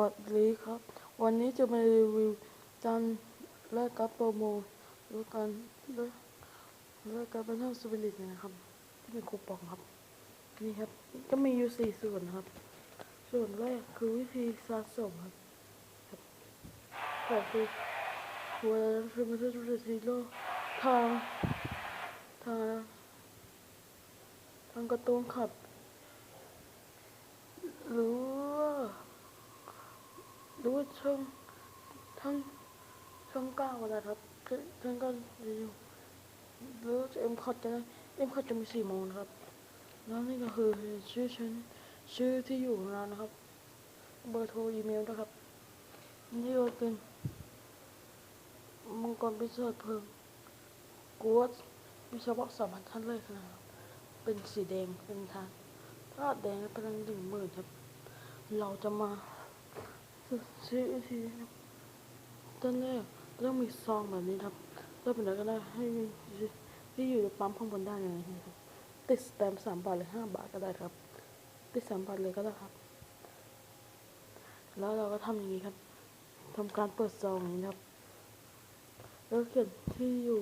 วัสดีครับ วันนี้จะมารีวิวจานแรกกับโปรโมหรือการและและการเป็นเท่าสปิริตนะครับที่เป็นคูปองครับ นี่ครับ ก็มีอยู่สี่ส่วนนะครับ ส่วนแรกคือวิธีสะสมครับครับก็คือหัวคือมันจะเป็นซีโร่ทางทางทางกระตูนขับหรือว่าหรือ ช่องทั้งช่องเก้าก็ได้ครับช่องก้าอยู่หรือเอ็มคอดจะได้เอ็มคอดจะมีสี่โมงนะครับ แล้วนี่ก็คือชื่อฉันชื่อที่อยู่ของเรานะครับ เบอร์โทรอีเมลนะครับ นี่ก็เป็นมังกรพิเศษเพิ่มกวดมีเฉพาะสามพันท่านเลยนะครับ เป็นสีแดงเป็นทางถ้าแดงเป็นหนึ่งหมื่นครับ เราจะมา ซื้อทีนะครับตอนแรกต้องมีซองแบบนี้ครับเริ่มเป็นอะไรก็ได้ให้มีที่อยู่ปั๊มข้างบนได้เลยนะครับติดสแตมป์สามบาทหรือห้าบาทก็ได้ครับ ติดสามบาทเลยก็ได้ครับ แล้วเราก็ทำอย่างนี้ครับทำการเปิดซองอย่างนี้ครับ แล้วเขียนที่อยู่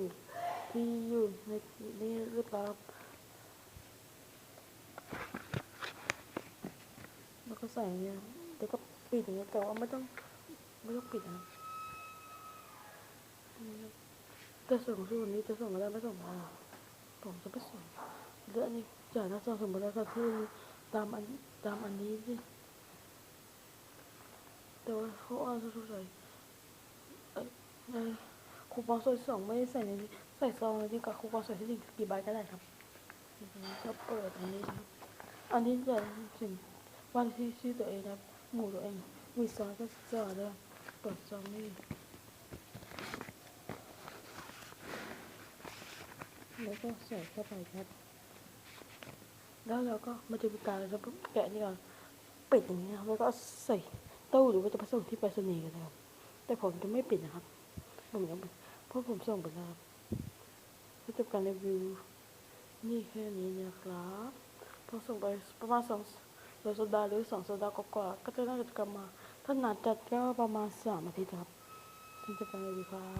ที่อยู่ในนี้หรือเปล่าครับแล้วก็ใส่เงี้ยแล้วก็ ปิดอย่างเงี้ยแต่ว่าไม่ต้องไม่ต้องปิดนะจะส่งที่วันนี้จะส่งก็ได้ไม่ส่งก็ได้ผมจะไม่ส่งเรื่องนี้จ่ายหน้าซองสมมติแล้วก็ที่ตามอันตามอันนี้ที่แต่ว่าเขาเอาทุกใส่เอ้ยในคูปองส่วนสองไม่ได้ใส่ในนี้ใส่ซองเลยดีกว่าคูปองส่วนที่หนึ่งกี่ใบก็ได้ครับก็เปิดอันนี้ครับ อันนี้จะถึงวันที่ชื่อตัวเองนะครับ หมูตัวเองมีซองก็จอดเลยเปิดซองนี่แล้วก็ใส่เข้าไปครับ แล้วเราก็มาจะมีการเราแกะนี่ก่อนปิดอย่างนี้ครับแล้วก็ใส่ตู้หรือว่าจะไปส่งที่ไปรษณีย์กันนะครับ แต่ผมจะไม่ปิดนะครับ ผมยังเพราะผมส่งไปแล้วก็จบการรีวิวนี่แค่นี้นะครับ พอส่งไปประมาณสอง สองสัปดาห์หรือสองสัปดาห์กว่าๆก็จะน่าจะกลับมา ถ้านานจัดก็ประมาณสามอาทิตย์ครับถึงจะไปดีครับ